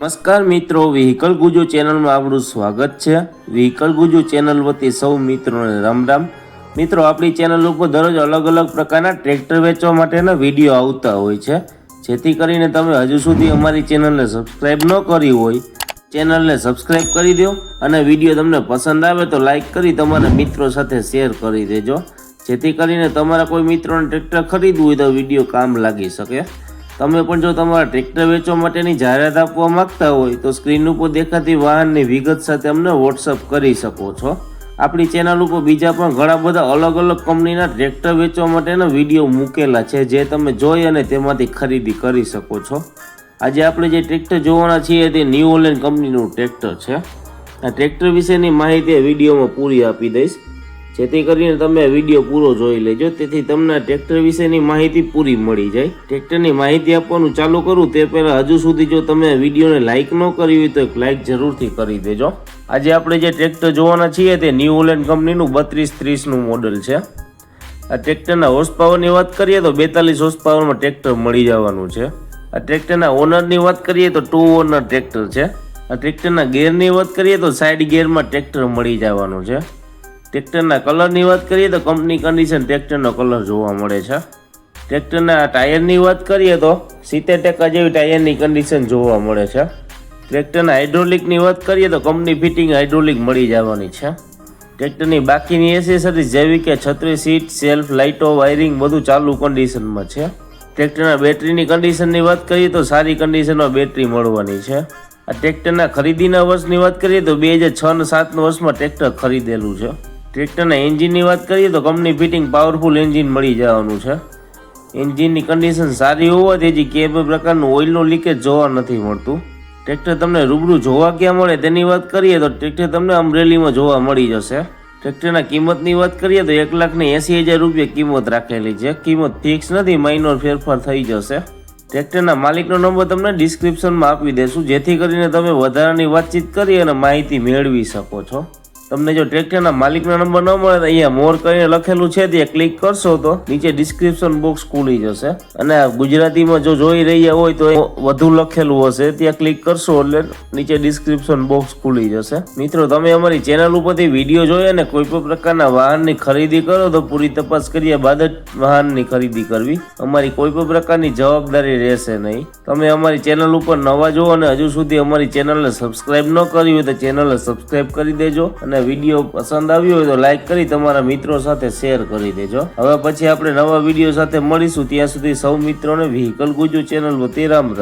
નમસ્કાર મિત્રો વ્હીકલ ગુજુ ચેનલમાં આપણું સ્વાગત છે. વ્હીકલ ગુજુ ચેનલ વતી સૌ મિત્રોને રામ રામ. મિત્રો, આપણી ચેનલ ઉપર દરરોજ અલગ અલગ પ્રકારના ટ્રેક્ટર વેચવા માટેના વીડિયો આવતા હોય છે. જેથી કરીને તમે હજુ સુધી અમારી ચેનલને સબસ્ક્રાઈબ ન કરી હોય ચેનલને સબસ્ક્રાઈબ કરી દો અને વીડિયો તમને પસંદ આવે તો લાઈક કરી તમારા મિત્રો સાથે શેર કરી દેજો. જેથી કરીને તમારા કોઈ મિત્રોને ટ્રેક્ટર ખરીદવું હોય તો વીડિયો કામ લાગી શકે. તમે પણ જો તમારા ટ્રેક્ટર વેચવા માટેની જાહેરાત આપવા માંગતા હોય, તો સ્ક્રીન ઉપર દેખાતી વાહનની વિગત સાથે અમને વોટ્સઅપ કરી શકો છો. આપણી ચેનલ ઉપર બીજા પણ ઘણા બધા અલગ અલગ કંપનીના ટ્રેક્ટર વેચવા માટેના વીડિયો મૂકેલા છે, જે તમે જોઈ અને તેમાંથી ખરીદી કરી શકો છો. આજે આપણે જે ટ્રેક્ટર જોવાના છીએ, તે ન્યૂ ઓલેન્ડ કંપનીનું ટ્રેક્ટર છે. આ ટ્રેક્ટર વિશેની માહિતી વિડીયોમાં પૂરી આપી દઈશ. જેથી કરીને તમે વીડિયો પૂરો જોઈ લેજો. તેથી તમને ટ્રેક્ટર વિશેની માહિતી પૂરી મળી જાય. ટ્રેક્ટરની માહિતી આપવાનું ચાલુ કરું તે પહેલાં હજુ સુધી જો તમે વિડીયોને લાઇક ન કરી હોય તો એક લાઇક જરૂરથી કરી દેજો. આજે આપણે જે ટ્રેક્ટર જોવાના છીએ તે ન્યૂ ઓલેન્ડ કંપનીનું બત્રીસ ત્રીસનું મોડલ છે. આ ટ્રેક્ટરના હોર્સ પાવરની વાત કરીએ તો બેતાલીસ હોર્સ પાવરમાં ટ્રેક્ટર મળી જવાનું છે. આ ટ્રેક્ટરના ઓનરની વાત કરીએ તો ટુ ઓનર ટ્રેક્ટર છે. આ ટ્રેક્ટરના ગેરની વાત કરીએ તો સાઈડ ગેરમાં ટ્રેક્ટર મળી જવાનું છે. ટ્રેક્ટરના કલરની વાત કરીએ તો કંપની કન્ડિશન ટ્રેક્ટરનો કલર જોવા મળે છે. ટ્રેક્ટરના ટાયરની વાત કરીએ તો સિત્તેર ટકા જેવી ટાયરની કન્ડિશન જોવા મળે છે. ટ્રેક્ટરના હાઇડ્રોલિકની વાત કરીએ તો કંપની ફિટિંગ હાઇડ્રોલિક મળી જવાની છે. ટ્રેક્ટરની બાકીની એસેસરીઝ જેવી કે છત્રી સીટ સેલ્ફ લાઇટો વાયરિંગ બધું ચાલુ કન્ડિશનમાં છે. ટ્રેક્ટરના બેટરીની કન્ડિશનની વાત કરીએ તો સારી કન્ડિશનમાં બેટરી મળવાની છે. આ ટ્રેક્ટરના ખરીદીના વર્ષની વાત કરીએ તો બે હજાર છ ને સાતના વર્ષમાં ટ્રેક્ટર ખરીદેલું છે. ટ્રેક્ટરના એન્જિનની વાત કરીએ તો કંપની ફિટિંગ પાવરફુલ એન્જિન મળી જવાનું છે. એન્જિનની કન્ડિશન સારી હોવાથી હજી કે પ્રકારનું ઓઇલનું લીકેજ જોવા નથી મળતું. ટ્રેક્ટર તમને રૂબરૂ જોવા ક્યાં મળે તેની વાત કરીએ તો ટ્રેક્ટર તમને અમરેલીમાં જોવા મળી જશે. ટ્રેક્ટરના કિંમતની વાત કરીએ તો એક લાખને એંસી હજાર રૂપિયા કિંમત રાખેલી છે. કિંમત ફિક્સ નથી માઇનોર ફેરફાર થઈ જશે. ટ્રેક્ટરના માલિકનો નંબર તમને ડિસ્ક્રિપ્શનમાં આપી દેશું, જેથી કરીને તમે વધારાની વાતચીત કરી અને માહિતી મેળવી શકો છો. તમને જો ટ્રેક્ટરના માલિકનો નંબર ન મળે તો અહીંયા મોર કરીને લખેલું છે તે ક્લિક કરશો તો નીચે ડિસ્ક્રિપ્શન બોક્સ ખુલી જશે. અને ગુજરાતીમાં જો જોઈ રહ્યા હોય તો વધુ લખેલું હશે. ત્યાં ક્લિક કરશો એટલે નીચે ડિસ્ક્રિપ્શન બોક્સ ખુલી જશે. મિત્રો, તમે અમારી ચેનલ ઉપરથી વીડિયો જોઈ અને કોઈ પણ પ્રકારના વાહનની ખરીદી કરો તો પૂરી તપાસ કર્યા બાદ જ વાહનની ખરીદી કરવી. અમારી કોઈ પણ પ્રકારની જવાબદારી રહેશે નહીં. તમે અમારી ચેનલ ઉપર નવા જો અને હજુ સુધી અમારી ચેનલને સબસ્ક્રાઇબ ન કરી હોય તો ચેનલને સબસ્ક્રાઇબ કરી દેજો અને વીડિયો પસંદ આવ્યો હોય તો લાઈક કરી તમારા મિત્રો સાથે શેર કરી દેજો. હવે પછી આપણે નવા વીડિયો સાથે મળીશું. ત્યાં સુધી સૌ મિત્રોને વ્હીકલ ગુજુ ચેનલ વતી રામ રામ.